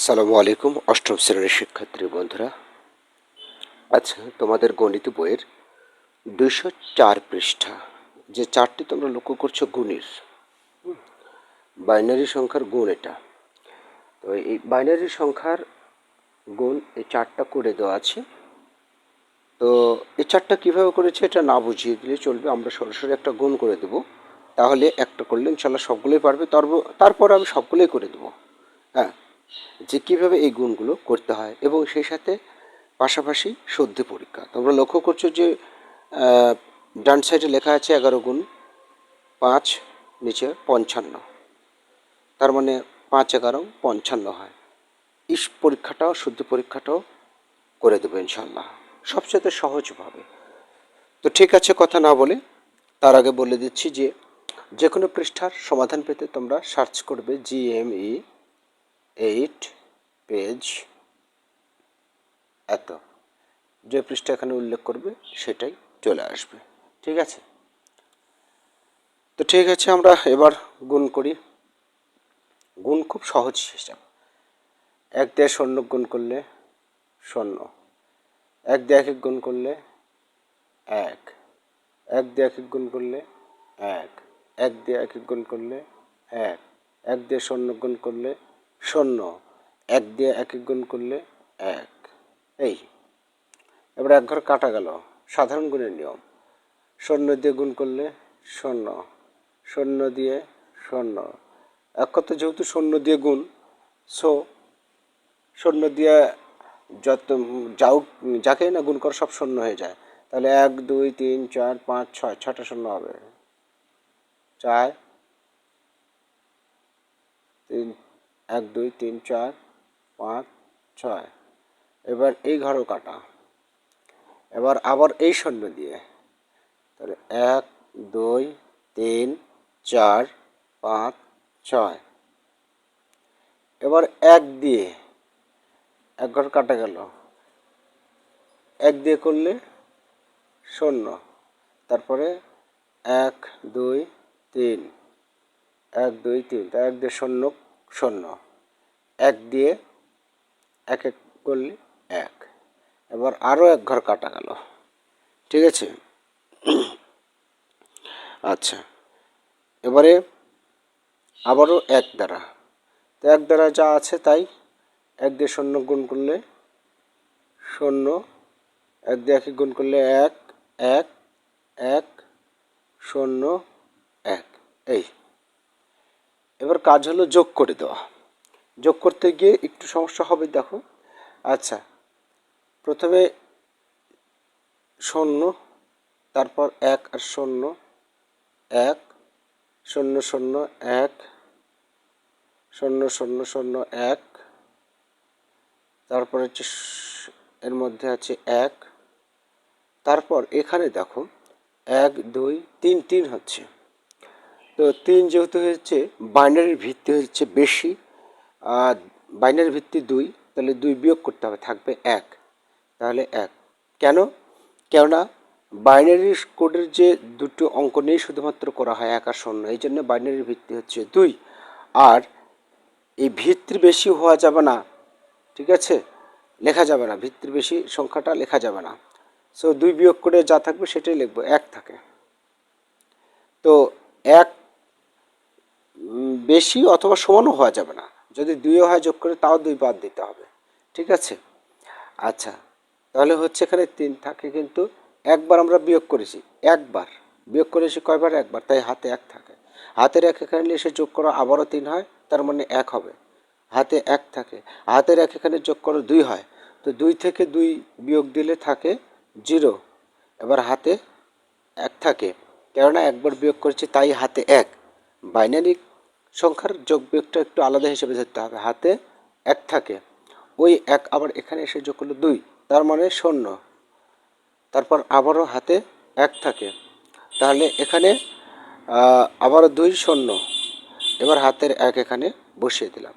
আসসালামু আলাইকুম, অষ্টম শ্রেণির শিক্ষার্থী বন্ধুরা। আচ্ছা তোমাদের গণিত বইয়ের দুইশো চার পৃষ্ঠা, যে চারটি তোমরা লক্ষ্য করছ গুণের। বাইনারি সংখ্যার গুণ এটা। তো এই বাইনারি সংখ্যার গুণ এই চারটা করে দেওয়া আছে। তো এই চারটা কীভাবে করেছে এটা না বুঝিয়ে দিলে চলবে, আমরা সরাসরি একটা গুণ করে দেবো। তাহলে একটা করলে ইনশাল্লাহ সবগুলোই পারবে, তারপর আমি সবগুলোই করে দেবো। হ্যাঁ যে কীভাবে এই গুণগুলো করতে হয় এবং সেই সাথে পাশাপাশি শুদ্ধি পরীক্ষা। তোমরা লক্ষ্য করছ যে ডান সাইডে লেখা আছে এগারো গুণ পাঁচ, নিচে পঞ্চান্ন। তার মানে পাঁচ এগারো পঞ্চান্ন হয়। ইস পরীক্ষাটাও শুদ্ধি পরীক্ষাটাও করে দেবো ইনশাল্লাহ সবচেয়ে সহজভাবে তো ঠিক আছে কথা না বলে, তার আগে বলে দিচ্ছি যে যে কোনো পৃষ্ঠার সমাধান পেতে তোমরা সার্চ করবে জিএমই এইট পেজ এত যে পৃষ্ঠা এখানে উল্লেখ করবে, সেটাই চলে আসবে। ঠিক আছে? তো ঠিক আছে, আমরা এবার গুণ করি। গুণ খুব সহজ হিসাব এক দিয়ে শূন্য গুণ করলে শূন্য। এক দিয়ে এক এক গুণ করলে এক। এক দিয়ে এক এক গুণ করলে এক। এক দিয়ে এক এক গুণ করলে এক। এক দিয়ে শূন্য গুণ করলে শূন্য। এক দিয়ে এক এক গুণ করলে এক। এই, এবার এক ঘর কাটা গেল। সাধারণ গুণের নিয়ম। শূন্য দিয়ে গুণ করলে শূন্য। শূন্য দিয়ে শূন্য। এক কথা যেহেতু শূন্য দিয়ে গুণ সো শূন্য দিয়ে যত যাও যাকে না গুণ কর, সব শূন্য হয়ে যায়। তাহলে এক, দুই, তিন, চার, পাঁচ, ছয় ছটা শূন্য হবে। চার, তিন এক, দুই, তিন, চার, পাঁচ, ছয়। এবার এই ঘরও কাটা। এবার আবার এই শূন্য দিয়ে। তাহলে এক, দুই, তিন, চার, পাঁচ, ছয়। এবার এক দিয়ে এক ঘর কাটা গেল। এক দিয়ে করলে শূন্য। তারপরে এক, দুই, তিন। এক, দুই, তিন। এক দিয়ে শূন্য শূন্য। এক দিয়ে এক এক করলে এক। এবার আরও এক ঘর কাটা গেল। ঠিক আছে? আচ্ছা। এবারে আবারও এক দ্বারা। তো এক দ্বারা যা আছে তাই এক দিয়ে শূন্য গুণ করলে শূন্য। এক দিয়ে একে গুণ করলে এক এক এক, শূন্য, এক। এই। এবার কাজ হলো যোগ করে দেওয়া। যোগ করতে গিয়ে একটু সমস্যা হবে, দেখো। আচ্ছা প্রথমে শূন্য, তারপর এক আর শূন্য, এক, শূন্য শূন্য, এক, শূন্য শূন্য শূন্য, এক, তারপর হচ্ছে এর মধ্যে আছে এক, তারপর এখানে দেখো, এক, দুই, তিন তিন হচ্ছে। তো তিন যেহেতু হচ্ছে বাইনারির ভিত্তি হচ্ছে বেশি, আর বাইনারির ভিত্তি দুই, তাহলে দুই বিয়োগ করতে হবে, থাকবে এক। তাহলে এক। কেন? কেননা বাইনারি কোডের যে দুটো অঙ্ক নিয়ে শুধুমাত্র করা হয় এক আর শূন্য, এই জন্য বাইনারির ভিত্তি হচ্ছে দুই। আর এই ভিত্তির বেশি হওয়া যাবে না, ঠিক আছে? লেখা যাবে না ভিত্তির বেশি সংখ্যাটা লেখা যাবে না। সো দুই বিয়োগ করে যা থাকবে সেটাই লিখব, এক থাকে। তো এক বেশি অথবা সমানও হওয়া যাবে না। যদি দুইও হয় যোগ করে, তাও দুই বাদ দিতে হবে। ঠিক আছে? আচ্ছা তাহলে হচ্ছে এখানে তিন থাকে কিন্তু একবার আমরা বিয়োগ করেছি। একবার। বিয়োগ করেছি কয়বার? একবার। তাই হাতে এক থাকে। হাতের এক এখানে এসে যোগ করো, আবারও তিন হয়, তার মানে এক হবে। হাতে এক থাকে। হাতের এক এখানে যোগ করো, দুই হয়। তো দুই থেকে দুই বিয়োগ দিলে থাকে জিরো। এবার হাতে এক থাকে। কেননা একবার বিয়োগ করেছি, তাই হাতে এক। বাইনারি সংখ্যার যোগ বিয়োগটা একটু আলাদা হিসেবে ধরতে হবে। হাতে এক থাকে। ওই এক আবার এখানে এসে যোগ করল দুই। তার মানে শূন্য। তারপর আবারও হাতে এক থাকে। তাহলে এখানে আবারও দুই শূন্য। এবার হাতের এক এখানে বসিয়ে দিলাম।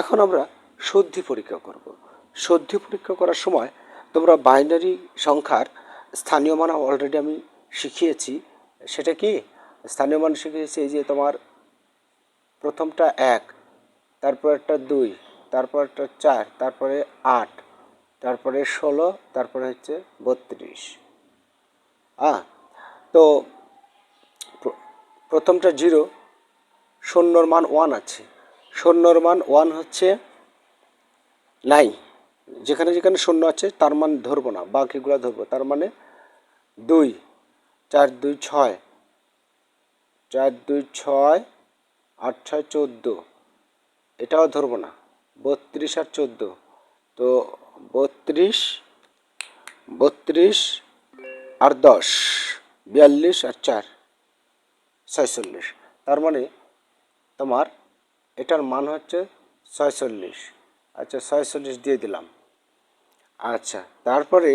এখন আমরা শুদ্ধি পরীক্ষা করব। শুদ্ধি পরীক্ষা করার সময় তোমরা বাইনারি সংখ্যার স্থানীয় মান অলরেডি আমি শিখিয়েছি। সেটা কি? স্থানীয় মান শিখিয়েছি এই যে তোমার প্রথমটা এক তারপর একটা দুই তারপরটা চার, তারপরে আট, তারপরে ষোলো, তারপরে হচ্ছে বত্রিশ। হ্যাঁ তো প্র- প্রথমটা জিরো, শূন্যর মান ওয়ান আছে। শূন্যর মান ওয়ান হচ্ছে নাই। যেখানে যেখানে শূন্য আছে, তার মান ধরবো না, বাকিগুলো ধরবো। তার মানে দুই, চার দুই ছয়, চার দুই ছয় আট ছয় চোদ্দ। এটাও ধরবো না। বত্রিশ আর চোদ্দ। তো বত্রিশ বত্রিশ আর দশ, বিয়াল্লিশ আর চার, ছয়চল্লিশ। তার মানে তোমার এটার মান হচ্ছে ছয়চল্লিশ। আচ্ছা ছয়চল্লিশ দিয়ে দিলাম। আচ্ছা তারপরে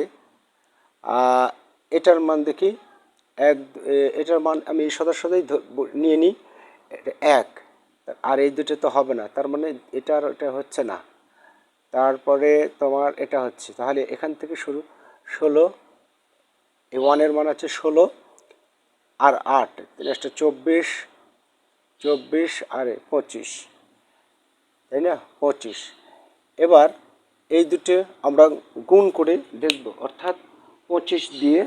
এটার মান দেখি। এক এটার মান আমি এই সদস্যতেই নিয়ে নিই। এক আর এই দুটো তো হবে না। তার মানে এটা আর এটা হচ্ছে না। তারপরে তোমার এটা হচ্ছে। তাহলে এখান থেকে শুরু। ষোলো, এই ওয়ানের মান আছে ষোলো আর আট। তাহলে একটা চব্বিশ চব্বিশ আর পঁচিশ। তাই না? পঁচিশ। এবার এই দুটো আমরা গুণ করে দেখব অর্থাৎ পঁচিশ দিয়ে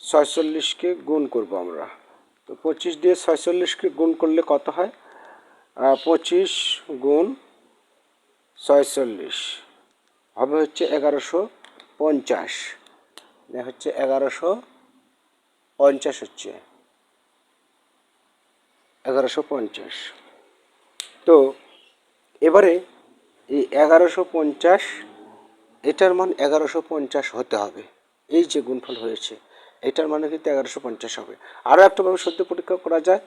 ছয়চল্লিশকে গুণ করব আমরা। তো পঁচিশ দিয়ে ছয়চল্লিশকে গুণ করলে কত হয়? পঁচিশ গুণ ছয়চল্লিশ। হবে হচ্ছে এগারোশো পঞ্চাশ। হচ্ছে এগারোশো পঞ্চাশ হচ্ছে। এগারোশো পঞ্চাশ। তো এবারে এই এগারোশো পঞ্চাশ, এটার মান এগারোশো পঞ্চাশ হতে হবে। এই যে গুণফল হয়েছে, এটার মানে কিন্তু এগারোশো পঞ্চাশ হবে। আরও একটাভাবে সত্য পরীক্ষা করা যায়।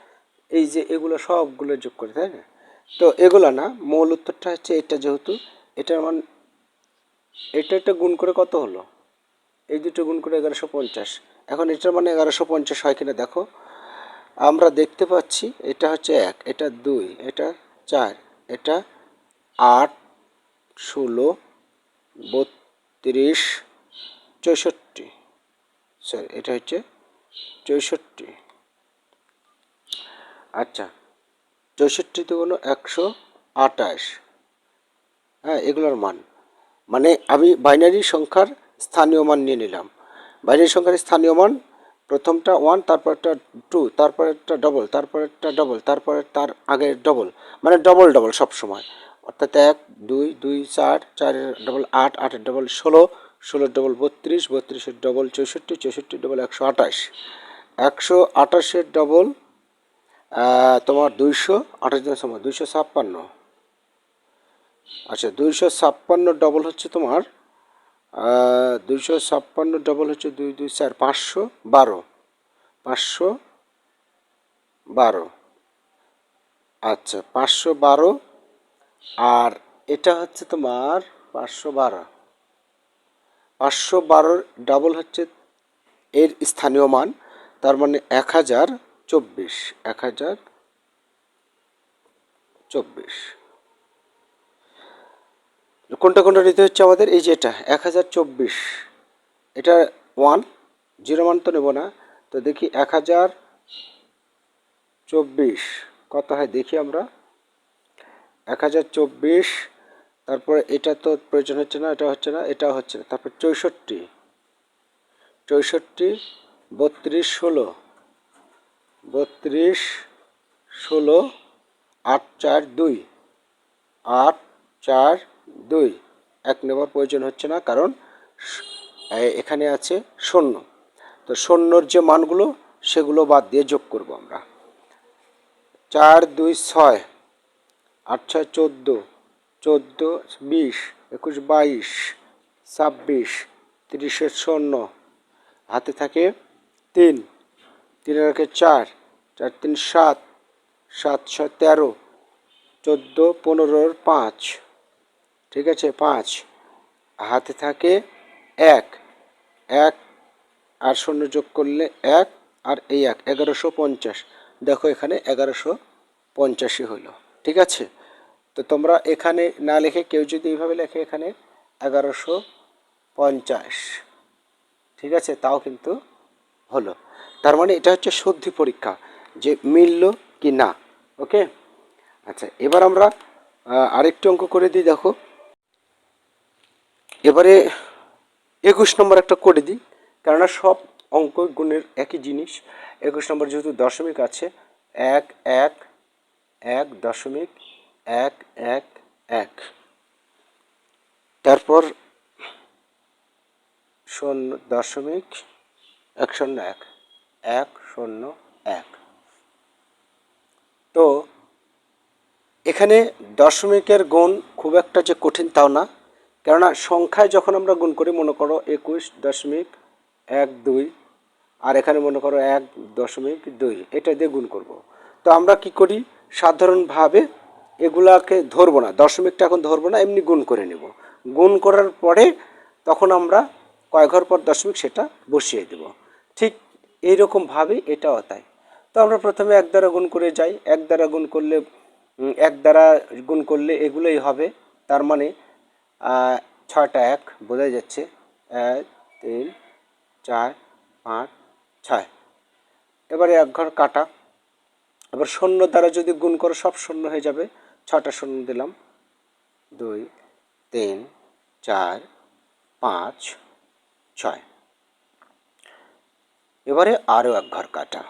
এই যে এগুলো সবগুলো যোগ করে, তাই না? তো এগুলো না, মূল উত্তরটা হচ্ছে এটা যেহেতু, এটার মান, এটা একটা গুণ করে কত হলো? এই দুটো গুণ করে এগারোশো পঞ্চাশ। এখন এটার মানে এগারোশো পঞ্চাশ হয় কিনা দেখো। আমরা দেখতে পাচ্ছি এটা হচ্ছে এক, এটা দুই, এটা চার, এটা আট, ষোলো, বত্রিশ, চৌষট্টি। স্যার এটা হচ্ছে চৌষট্টি। আচ্ছা চৌষট্টিতে হলো একশো আটাশ হ্যাঁ এগুলোর মান। মানে আমি বাইনারি সংখ্যার স্থানীয় মান নিয়ে নিলাম। বাইনারি সংখ্যার স্থানীয় মান, প্রথমটা ওয়ান তারপরটা টু তারপরেরটা ডবল তারপরেরটা ডবল তারপরে তার আগের ডবল মানে ডবল ডবল সব সময়। অর্থাৎ এক, দুই দুই, চার, চারের ডবল আট, আটের ডবল ষোলো, ষোলোর ডবল বত্রিশ, বত্রিশের ডবল চৌষট্টি, চৌষট্টির ডবল একশো আঠাশ। একশো আঠাশের ডবল তোমার দুইশো, আঠাশ দিনের সময়, দুইশো ছাপ্পান্ন। আচ্ছা দুইশো ছাপ্পান্ন ডবল হচ্ছে তোমার দুইশো ছাপ্পান্ন ডবল হচ্ছে দুই দুই, চার, পাঁচশো বারো। পাঁচশো বারো। আচ্ছা পাঁচশো বারো, আর এটা হচ্ছে তোমার পাঁচশো বারো। পাঁচশো বারোর ডাবল হচ্ছে এর স্থানীয় মান, তার মানে এক হাজার চব্বিশ, এক হাজার চব্বিশ। কোনটা কোনটা নিতে হচ্ছে আমাদের? এই যে এটা, এক হাজার চব্বিশ। এটা ওয়ান জিরো মান তো নেব না। তো দেখি এক হাজার চব্বিশ, কত হয় দেখি আমরা। এক হাজার চব্বিশ, তারপরে এটা তো প্রয়োজন হচ্ছে না, এটা হচ্ছে না এটা হচ্ছে না। তারপর চৌষট্টি চৌষট্টি, বত্রিশ, ষোলো। বত্রিশ, ষোলো, আট, চার, দুই। আট, চার, দুই। এক নেবার প্রয়োজন হচ্ছে না, কারণ এখানে আছে শূন্য। তো শূন্যর যে মানগুলো, সেগুলো বাদ দিয়ে যোগ করব আমরা। চার, দুই, ছয়। আট, ছয়, চোদ্দ। চোদ্দ, বিশ। একুশ, বাইশ। ছাব্বিশ। তিরিশের শূন্য। হাতে থাকে তিন। তিনের রাখে চার। চার তিন সাত সাত ছয় তেরো, চোদ্দ পনেরোর পাঁচ। ঠিক আছে, পাঁচ। হাতে থাকে এক। এক আর শূন্য যোগ করলে এক আর এই এক, এগারোশো পঞ্চাশ। দেখো এখানে এগারোশো পঞ্চাশই হলো। ঠিক আছে? তো তোমরা এখানে না লিখে কেউ যদি এইভাবে লেখে এখানে এগারোশো পঞ্চাশ। ঠিক আছে? তাও কিন্তু হলো। তার মানে এটা হচ্ছে শুদ্ধি পরীক্ষা। যে মিলল কি না, ওকে? আচ্ছা এবার আমরা আরেকটি অঙ্ক করে দিই, দেখো। এবারে একুশ নম্বর একটা করে দিই, কেননা সব অঙ্ক গুণের একই জিনিস। একুশ নম্বর যেহেতু দশমিক আছে, এক এক এক দশমিক, এক এক এক। তারপর শূন্য দশমিক, এক শূন্য এক এক শূন্য এক। তো এখানে দশমিকের গুণ খুব একটা যে কঠিন তাও না। কেননা সংখ্যায় যখন আমরা গুণ করি, মনে করো একুশ দশমিক এক দুই, আর এখানে মনে করো এক দশমিক দুই, এটা দিয়ে গুণ করব। তো আমরা কি করি? সাধারণভাবে এগুলাকে ধরবো না, দশমিকটা এখন ধরবো না, এমনি গুণ করে নেব। গুণ করার পরে তখন আমরা কয় ঘর পর দশমিক সেটা বসিয়ে দেব। ঠিক এইরকমভাবে এটাও তাই। তো আমরা প্রথমে এক দ্বারা গুণ করে যাই। এক দ্বারা গুণ করলে এক দ্বারা গুণ করলে এগুলোই হবে। তার মানে ছয়টা এক বোঝা যাচ্ছে। এক, তিন, চার, পাঁচ, ছয়। এবারে এক ঘর কাটা। এবার শূন্য দ্বারা যদি গুণ করো, সব শূন্য হয়ে যাবে। ছটা শূন্য দিলাম। দুই, তিন, চার, পাঁচ, ছয়। এবারে আরও এক ঘর কাটা।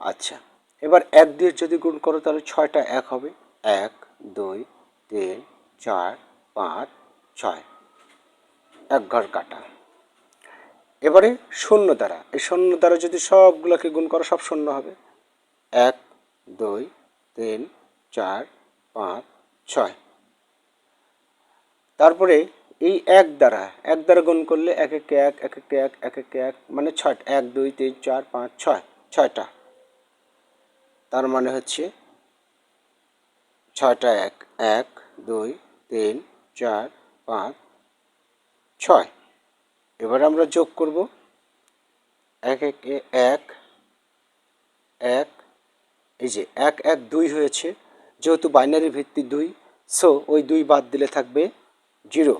আচ্ছা এবার এক দিয়ে যদি গুণ করো তাহলে ছয়টা এক হবে। এক, দুই, তিন, চার, পাঁচ, ছয়। এক ঘর কাটা। এবারে শূন্য দ্বারা। এই শূন্য দ্বারা যদি সবগুলোকে গুণ করো, সব শূন্য হবে। এক, দুই, তিন, চার, পাঁচ, ছয়। তারপরে এই এক দ্বারা এক দ্বারা গুণ করলে এক এক এক এক এক এক এক এক মানে ছয় এক, দুই, তিন, চার, পাঁচ, ছয়। ছয়টা। তার মানে হচ্ছে ছয়টা এক এক, দুই, তিন, চার, পাঁচ, ছয়। এবার আমরা যোগ করব। এক এক এক এক, এই যে এক এক, দুই হয়েছে, যেহেতু বাইনারি ভিত্তি দুই সো ওই দুই বাদ দিলে থাকবে জিরো।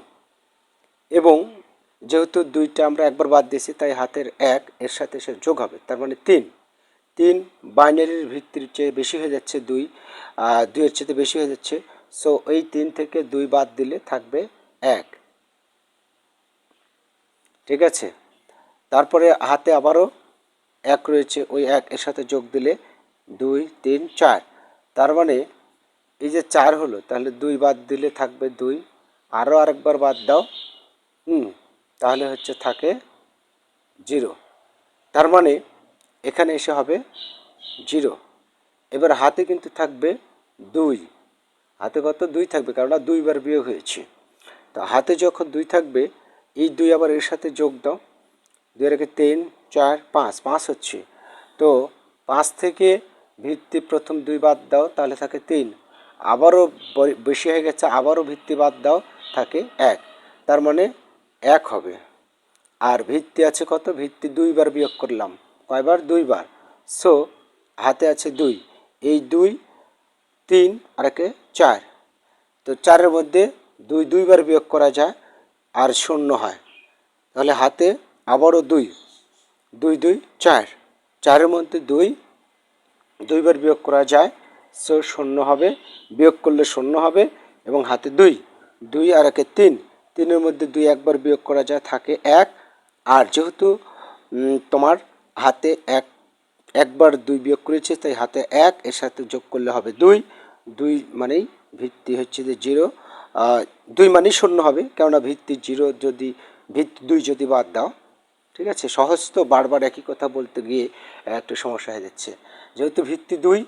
এবং যেহেতু দুইটা আমরা একবার বাদ দিয়েছি, তাই হাতের এক এর সাথে সে যোগ হবে, তার মানে তিন। তিন বাইনারির ভিত্তির চেয়ে বেশি হয়ে যাচ্ছে দুই দুইয়ের চেয়ে বেশি হয়ে যাচ্ছে সো এই তিন থেকে দুই বাদ দিলে থাকবে এক। ঠিক আছে? তারপরে হাতে আবারও এক রয়েছে, ওই এক এর সাথে যোগ দিলে দুই, তিন, চার। তার মানে এই যে চার হলো, তাহলে দুই বাদ দিলে থাকবে দুই। আরও আরেকবার বাদ দাও। হুম, তাহলে হচ্ছে থাকে জিরো। তার মানে এখানে এসে হবে জিরো। এবার হাতে কিন্তু থাকবে দুই। হাতে কত? দুই থাকবে কারণ দুইবার বিয়োগ হয়েছে। তো হাতে যখন দুই থাকবে, এই দুই আবার এর সাথে যোগ দাও। দুই রেখে তিন, চার, পাঁচ পাঁচ হচ্ছে। তো পাঁচ থেকে ভিত্তি প্রথম দুই বাদ দাও, তাহলে থাকে তিন। আবারও বেশি হয়ে গেছে, আবারও ভিত্তি বাদ দাও, থাকে এক। তার মানে এক হবে। আর ভিত্তি আছে কত? ভিত্তি দুইবার বিয়োগ করলাম। কয়বার? দুইবার। সো হাতে আছে দুই। এই দুই, তিন, আর একে চার। তো চারের মধ্যে দুই দুইবার বিয়োগ করা যায়, আর শূন্য হয়। তাহলে হাতে আবারও দুই। দুই দুই, চার। চারের মধ্যে দুই, দুইবার বিয়োগ করা যায় সো শূন্য হবে। বিয়োগ করলে শূন্য হবে, এবং হাতে দুই। দুই আর একে তিন। তিনের মধ্যে দুই একবার বিয়োগ করা যায়, থাকে এক। আর যেহেতু তোমার হাতে এক, একবার দুই বিয়োগ করেছে, তাই হাতে এক, এর সাথে যোগ করলে হবে দুই। দুই মানেই ভিত্তি হচ্ছে যে জিরো। দুই মানেই শূন্য হবে, কেননা ভিত্তি জিরো যদি, ভিত্তি দুই যদি বাদ দাও, ঠিক আছে? সহজ তো বারবার একই কথা বলতে গিয়ে একটু সমস্যা হয়ে যাচ্ছে। যেহেতু ভিত্তি দুই,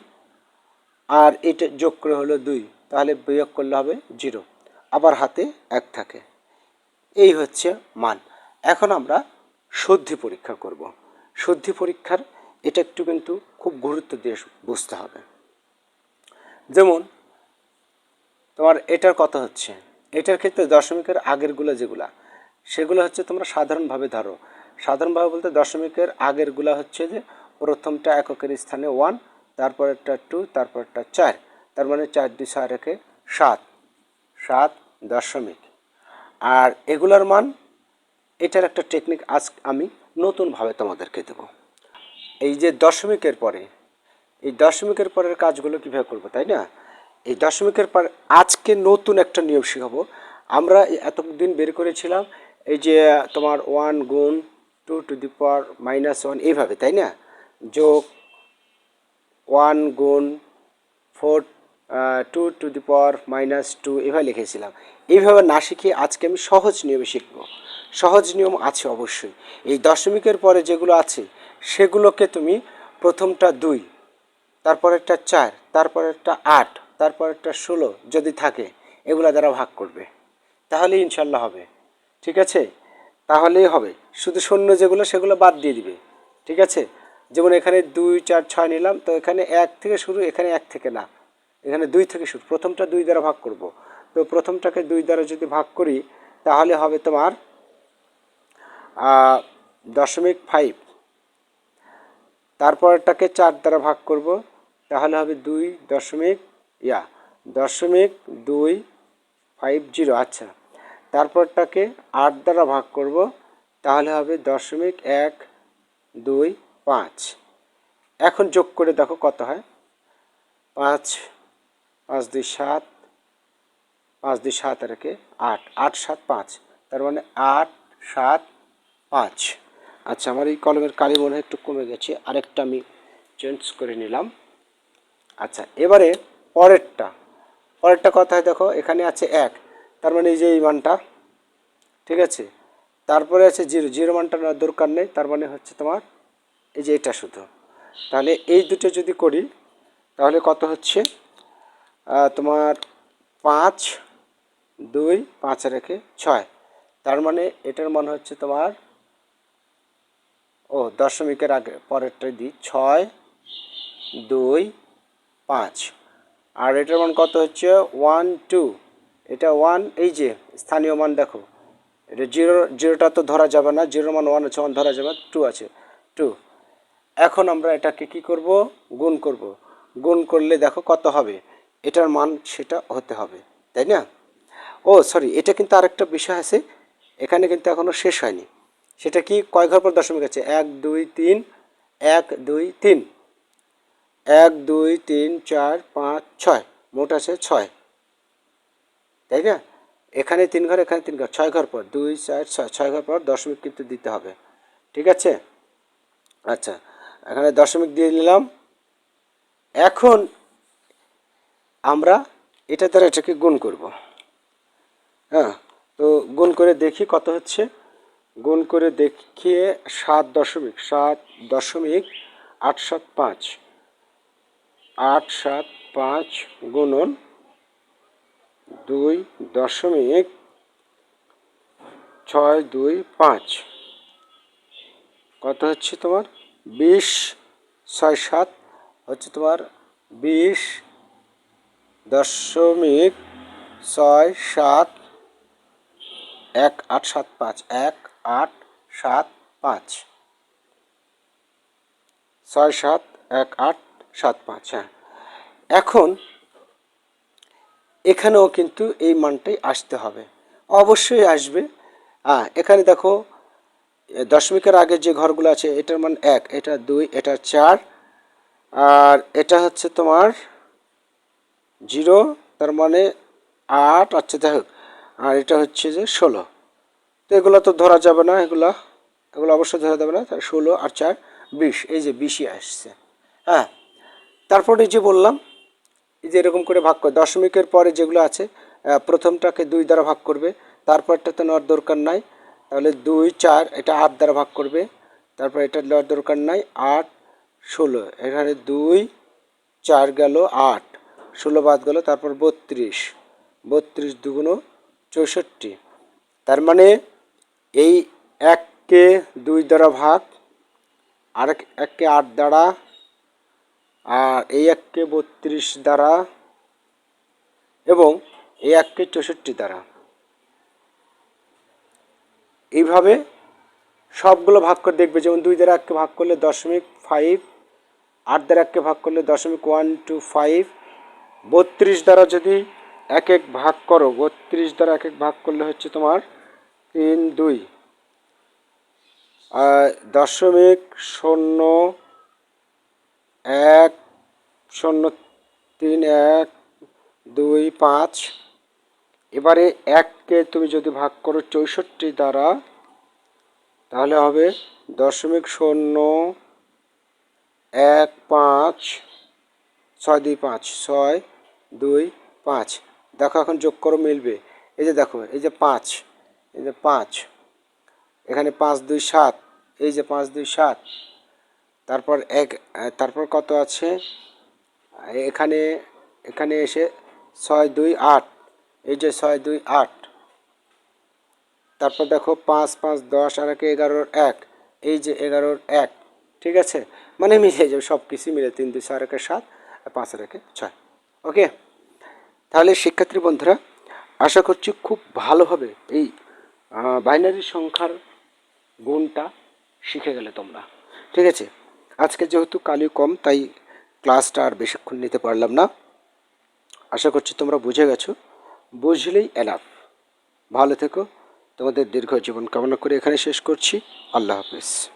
আর এটা যোগ করে হলো দুই, তাহলে বিয়োগ করলে হবে জিরো। আবার হাতে এক থাকে। এই হচ্ছে মান। এখন আমরা শুদ্ধি পরীক্ষা করব। শুদ্ধি পরীক্ষার, এটা একটু কিন্তু খুব গুরুত্ব দিয়ে বুঝতে হবে। যেমন, তোমার এটার কথা হচ্ছে, এটার ক্ষেত্রে দশমিকের আগেরগুলো যেগুলা, সেগুলো হচ্ছে তোমরা সাধারণভাবে ধরো। সাধারণভাবে বলতে দশমিকের আগেরগুলা হচ্ছে যে, প্রথমটা এককের স্থানে ওয়ান তারপরেরটা টু তারপরটা চার, তার মানে চার দুই ছয় রেখে সাত সাত দশমিক। আর এগুলার মান, এটার একটা টেকনিক আজ আমি নতুনভাবে তোমাদেরকে দেব। এই যে দশমিকের পরে, এই দশমিকের পরের কাজগুলো কীভাবে করব, তাই না? এই দশমিকের পর আজকে নতুন একটা নিয়ম শেখাবো। আমরা এতদিন বের করেছিলাম, এই যে তোমার ওয়ান গুণ two to the power minus one, এইভাবে, তাই না? যোগ ওয়ান গুণ four two to the power minus two এভাবে লিখেছিলাম। এইভাবে না শিখিয়ে আজকে আমি সহজ নিয়মে শিখব। সহজ নিয়ম আছে অবশ্যই। এই দশমিকের পরে যেগুলো আছে, সেগুলোকে তুমি প্রথমটা দুই, তারপরেরটা চার, তারপরেরটা আট, তারপরেরটা ষোলো যদি থাকে, এগুলো দ্বারা ভাগ করবে। তাহলে ইনশাল্লাহ হবে। ঠিক আছে? তাহলেই হবে। শুধু শূন্য যেগুলো, সেগুলো বাদ দিয়ে দিবে। ঠিক আছে? যেমন এখানে দুই, চার, ছয় নিলাম, তো এখানে এক থেকে শুরু, এখানে এক থেকে না। এখানে দুই থেকে শুরু, প্রথমটা দুই দ্বারা ভাগ করব। তো প্রথমটাকে দুই দ্বারা যদি ভাগ করি, তাহলে হবে তোমার দশমিক ফাইভ তারপরটাকে চার দ্বারা ভাগ করব, তাহলে হবে দুই দশমিক, ইয়া, দশমিক দুই ফাইভ জিরো আচ্ছা। তারপরটাকে আট দ্বারা ভাগ করব, তাহলে হবে দশমিক এক দুই পাঁচ। এখন যোগ করে দেখো কত হয়। পাঁচ পাঁচ দুই সাত, পাঁচ দুই সাত আর একে আট। আট সাত পাঁচ। তার মানে আট সাত পাঁচ। আচ্ছা আমার এই কলমের কালি মনে হয় একটু কমে গেছে। আরেকটা আমি চেঞ্জ করে নিলাম। আচ্ছা এবারে পরেরটা। পরেরটা কথায় দেখো, এখানে আছে এক। তার মানে এই যে এই মানটা, ঠিক আছে? তারপরে আছে জিরো। জিরো মানটা নেওয়ার দরকার নেই। তার মানে হচ্ছে তোমার এই যে এটা শুধু। তাহলে এই দুটো যদি করি, তাহলে কত হচ্ছে? তোমার পাঁচ, দুই, পাঁচ রেখে ছয়। তার মানে এটার মান হচ্ছে তোমার ও দশমিকের আগে, পরেরটাই দিই, ছয়, দুই, পাঁচ। আর এটার মান কত হচ্ছে? One, two. এটা ওয়ান, এই যে, স্থানীয় মান দেখো। এটা জিরো, জিরোটা তো ধরা যাবে না জিরো মান ওয়ান আছে, ওয়ান ধরা যাবে টু আছে, টু। এখন আমরা এটাকে কি করব? গুণ করব। গুণ করলে দেখো কত হবে? এটার মান সেটা হতে হবে, তাই না? ও, সরি, এটা কিন্তু আরেকটা বিষয় আছে, এখানে কিন্তু এখনও শেষ হয়নি। সেটা কি কয় ঘর পর দশমিক আছে? এক, দুই, তিন, এক, দুই, তিন। এক, দুই, তিন, চার, পাঁচ, ছয়। মোট আছে ছয়। তাই না? এখানে তিন ঘর, এখানে তিন ঘর। ছয় ঘর পর, দুই, চার, ছয়। ছয় ঘর পর দশমিক কিন্তু দিতে হবে। ঠিক আছে? আচ্ছা এখানে দশমিক দিয়ে নিলাম এখন আমরা এটা দ্বারা এটাকে গুণ করব। হ্যাঁ তো গুণ করে দেখি কত হচ্ছে। গুণ করে দেখিয়ে সাত দশমিক সাত দশমিক আট সাত পাঁচ, আট সাত পাঁচ গুণন দুই দশমিক ছয় দুই পাঁচ। কত হচ্ছে তোমার? বিশ ছয় সাত হচ্ছে তোমার বিশ দশমিক ছয় সাত এক আট সাত পাঁচ, এক আট, সাত, পাঁচ। ছয়, সাত, এক, আট, সাত, পাঁচ হ্যাঁ। এখন এখানেও কিন্তু এই মানটাই আসতে হবে। অবশ্যই আসবে। হ্যাঁ এখানে দেখো দশমিকের আগে যে ঘরগুলো আছে, এটার মান এক, এটা দুই, এটা চার, আর এটা হচ্ছে তোমার জিরো, তার মানে আট আচ্ছা হোক। আর এটা হচ্ছে যে ষোলো। তো এগুলো তো ধরা যাবে না, এগুলো এগুলো অবশ্যই ধরা যাবে না। তাহলে ষোলো আর চার, বিশ, এই যে বিশই আসছে। হ্যাঁ তারপরে যে বললাম, এই যে এরকম করে ভাগ করে, দশমিকের পরে যেগুলো আছে প্রথমটাকে দুই দ্বারা ভাগ করবে তারপরটাতে নেওয়ার দরকার নাই। তাহলে দুই, চার, এটা আট দ্বারা ভাগ করবে, তারপর এটা নেওয়ার দরকার নাই, আট, ষোলো, এখানে দুই, চার গেল আট, ষোলো বাদ গেল, তারপর বত্রিশ বত্রিশ দুগুণ চৌষট্টি। তার মানে এই এককে দুই দ্বারা ভাগ, আরেক এককে আট দ্বারা, আর এই এককে বত্রিশ দ্বারা, এবং এই এককে চৌষট্টি দ্বারা। এইভাবে সবগুলো ভাগ করে দেখবে, যেমন দুই দ্বারা এককে ভাগ করলে দশমিক ফাইভ আট দ্বারা এককে ভাগ করলে দশমিক ওয়ান টু ফাইভ বত্রিশ দ্বারা যদি এক এক ভাগ করো, বত্রিশ দ্বারা এক এক ভাগ করলে হচ্ছে তোমার তিন, দুই। দশমিক শূন্য এক, শূন্য তিন, এক, দুই, পাঁচ। এবারে এককে তুমি যদি ভাগ করো চৌষট্টি দ্বারা, তাহলে হবে দশমিক শূন্য এক, পাঁচ, ছয়, দুই, পাঁচ, ছয়, দুই, পাঁচ। দেখো এখন যোগ করো, মিলবে। এই যে দেখো, এই যে পাঁচ। এই যে পাঁচ। এখানে পাঁচ, দুই, সাত। এই যে পাঁচ, দুই, সাত। তারপর এক, তারপর কত আছে? এখানে এখানে এসে ছয়, দুই, আট। এই যে ছয়, দুই, আট। তারপর দেখো পাঁচ পাঁচ, দশ, আর একে, এগারোর এক। এই যে এগারোর এক, ঠিক আছে? মানে মিলে যাবে সব কিছুই মিলে তিন, দুই, চার, একে সাত, আর পাঁচ, আর একে ছয়। ওকে? তাহলে শিক্ষার্থী বন্ধুরা, আশা করছি খুব ভালোভাবে এই বাইনারি সংখ্যার গুণটা শিখে গেলে তোমরা। ঠিক আছে? আজকে যেহেতু কালি কম, তাই ক্লাসটা আর বেশিক্ষণ নিতে পারলাম না। আশা করছি তোমরা বুঝে গেছো। বুঝলেই এনাফ। ভালো থেকো। তোমাদের দীর্ঘ জীবন কামনা করে এখানে শেষ করছি। আল্লাহ হাফিজ।